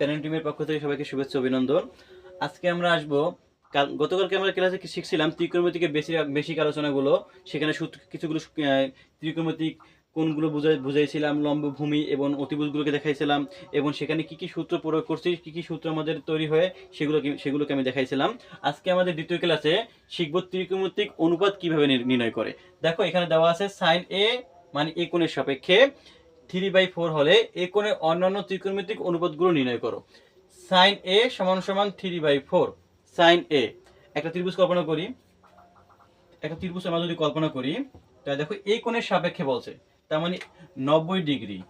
Parent টিমের পক্ষ থেকে সবাইকে শুভেচ্ছা, অভিনন্দন। আজকে আমরা আসব, কাল, গতকালকে আমরা ক্লাসে শিখছিলাম ত্রিকোণমিতিকের বেশি, বেশিক আলোচনাগুলো। সেখানে কিছুগুলো ত্রিকোণমিতিক কোনগুলো বুঝাই, বুঝাইছিলাম, লম্ব ভূমি এবং অতিভুজগুলোকে দেখাইছিলাম এবং সেখানে কি কি সূত্র প্রয়োগ করছি, কি কি সূত্র আমাদের তৈরি হয়ে সেগুলো সেগুলোকে আমি দেখাইছিলাম। আজকে আমাদের দ্বিতীয় ক্লাসে শিখব ত্রিকোণমিতিক অনুপাত কীভাবে নির- নির্ণয় করে। দেখো, এখানে দেওয়া আছে সাইন এ মানে এ কোণের সাপেক্ষে। থ্রি বাই ফোর হলে এ কোণের অন্যান্য ত্রিকোণমিতিক অনুপাতগুলো নির্ণয় করো। সাইন এ সমান সমান three by four. Sine A. একটা ত্রিভুজ কল্পনা করি। একটা ত্রিভুজ আমরা যদি কল্পনা করি, তাহলে দেখো এই কোণের সাপেক্ষে বলছে, তার মানে নব্বই ডিগ্রি।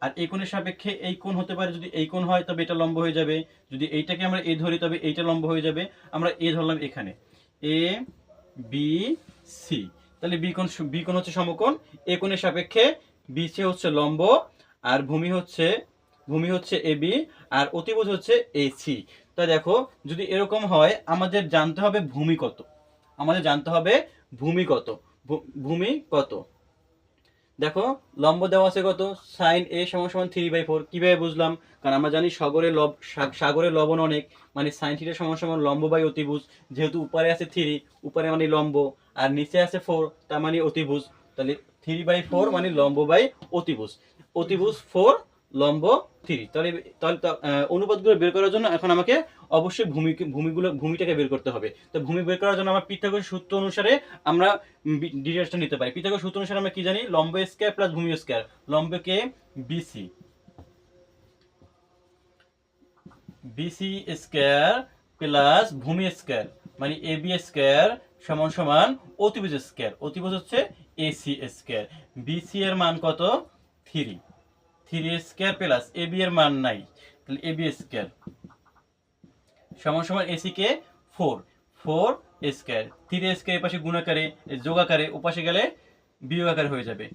আর এই কোণের সাপেক্ষে এই কোণ হতে পারে, যদি এই কোণ হয় তবে এটা লম্ব হয়ে যাবে। যদি এইটাকে আমরা এ ধরি তবে এইটা লম্ব হয়ে যাবে। আমরা এ ধরলাম এখানে। A, B, C. তাহলে বি কোণ বি কোণ হচ্ছে সমকোণ। এ কোণের সাপেক্ষে বি সি হচ্ছে লম্ব, আর ভূমি হচ্ছে ভূমি হচ্ছে এ বি, আর অতিভুজ হচ্ছে এ সি। তা দেখো, যদি এরকম হয়, আমাদের জানতে হবে ভূমি কত। আমাদের জানতে হবে ভূমি কত। ভূমি কত। দেখো, লম্ব দেওয়া আছে কত? সাইন এ সমান সমান থ্রি বাই ফোর কীভাবে বুঝলাম? কারণ আমরা জানি সাগরে লব সাগরে লবণ অনেক। মানে সাইন থ্রিটা সমান সমান লম্ব বাই অতিভুজ। যেহেতু উপরে আছে থ্রি উপরে মানে লম্ব, আর নিচে আছে ফোর তার মানে অতিভুজ। তাহলে থ্রি বাই ফোর মানে লম্ব বাই অতিভুজ। অতিভুজ ফোর, লম্ব থ্রি। তাহলে তাহলে অনুপাতগুলো বের করার জন্য এখন আমাকে অবশ্যই ভূমি, ভূমিগুলো, ভূমিটাকে বের করতে হবে। তো ভূমি বের করার জন্য আমার পিথাগোরাস সূত্র অনুসারে আমরা ডিটেলসটা নিতে পারি। পিথাগোরাস সূত্র অনুসারে আমরা কি জানি? লম্ব স্কয়ার প্লাস ভূমি স্কয়ার। লম্বকে বিসি বিসি স্কয়ার প্লাস ভূমি স্কয়ার। মানে এ বি স্কয়ার সমান সমান অতিভুজ স্কয়ার। অতিভুজ হচ্ছে এসি স্কয়ার। বিসি এর মান কত? Three three square plus A B এর মান নাই। তাহলে এ বি স্কয়ার। সমান সমান এসি কে four four square. Three square পাশে গুণাকারে, যোগাকারে, ওপাশে গেলে বিয়োগ আকারে হয়ে যাবে।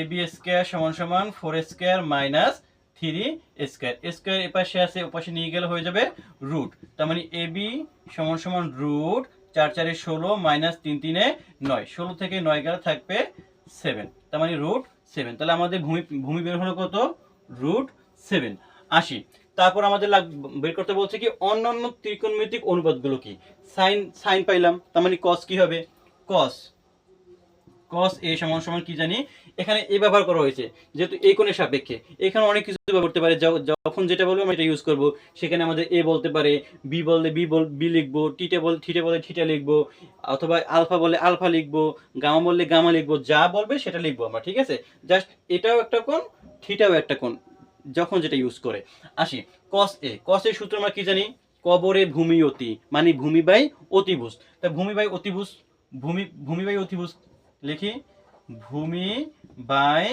এ বি স্কয়ার সমান সমান four square minus three square. Square এপাশে আছে, ওপাশে নিয়ে গেলে হয়ে যাবে রুট তার মানে এ বি সমান সমান রুট চার চারে ষোলো, মাইনাস তিন তিনে নয়। ষোলো থেকে নয় গেলে থাকবে সেভেন তার মানে রুট সেভেন তাহলে আমাদের ভূমি ভূমি বের হলো কত? রুট সেভেন আশি তারপর আমাদের বের করতে বলছে কি, অন্যান্য ত্রিকোণমিতিক অনুপাতগুলো কি? সাইন সাইন পাইলাম। তার মানে কস কি হবে? কস কস এ সমান সমান কি জানি? এখানে এ ব্যবহার করা হয়েছে, যেহেতু এই কোণের সাপেক্ষে। এখানে অনেক কিছু ব্যবহার করতে পারে যখন যেটা বলব আমরা এটা ইউজ করব। সেখানে আমাদের এ বলতে পারে বি বললে বি বল বি লিখব টিটে বল থিটে বলে থিটা লিখব, অথবা আলফা বলে আলফা লিখব গামা বললে গামা লিখব, যা বলবে সেটা লিখব আমরা, ঠিক আছে? জাস্ট এটাও একটা কোণ থিটাও একটা কোণ, যখন যেটা ইউজ করে। আসি কস এ কস এর সূত্র আমরা কি জানি? কবরে ভূমি অতি মানে ভূমি বাই অতিভুজ। তা ভূমি বাই অতিভুজ, ভূমি ভূমি বাই অতিভুজ লিখি, ভূমি বাই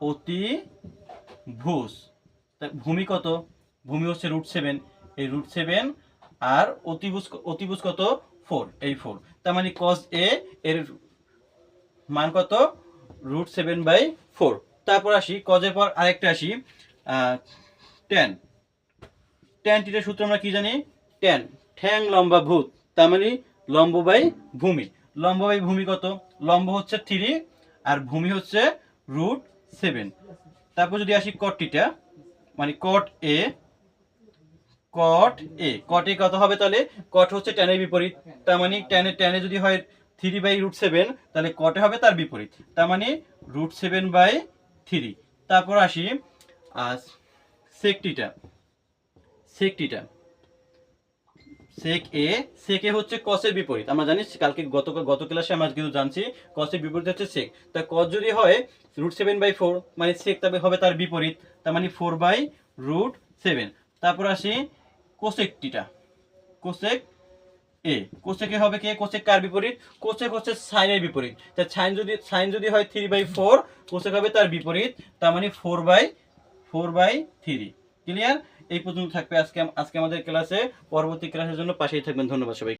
অতিভুজ তা ভূমি কত? ভূমি হচ্ছে রুট সেভেন এই রুট সেভেন আর অতিভুজ অতিভুজ কত? ফোর এই ফোর তার মানে কস এ এর মান কত? রুট সেভেন বাই ফোর তারপর আসি কজের পর আরেকটা আসি টেন টেন টিটার সূত্র আমরা কি জানি? টেন ঠ্যাং লম্বা ভূত। তার মানে লম্ব বাই ভূমি। লম্ব বাই ভূমি কত? লম্ব হচ্ছে থ্রি আর ভূমি হচ্ছে রুট সেভেন তারপর যদি আসি কট টিটা মানে কট এ কট এ কট এ কত হবে তাহলে? কট হচ্ছে টেনের বিপরীত। তার মানে টেনে টেনে যদি হয় থ্রি বাই রুট সেভেন তাহলে কটে হবে তার বিপরীত। তার মানে রুট সেভেন বাই থ্রি তারপর আসি আর সেকটিটা সেকটিটা সেক এ সেক হচ্ছে কসের বিপরীত। আমরা জানি কালকে গত গত ক্লাসে আমরা কিন্তু জানছি কসের বিপরীত হচ্ছে সেক তা কস যদি হয় রুট সেভেন বাই ফোর মানে সেক তবে হবে তার বিপরীত। তার মানে ফোর বাই রুট সেভেন তারপর আসি কোসেক টিটা কোসেক এ কোসেকে হবে কে? কোসেক কার বিপরীত? কোসেক হচ্ছে সাইনের বিপরীত। তা সাইন যদি সাইন যদি হয় থ্রি বাই ফোর কোসেক হবে তার বিপরীত। তার মানে four by four by three clear এই পর্যন্ত থাকবে আজকে আজকে আমাদের ক্লাসে পরবর্তী ক্লাসের জন্য পাশেই থাকবেন। ধন্যবাদ সবাই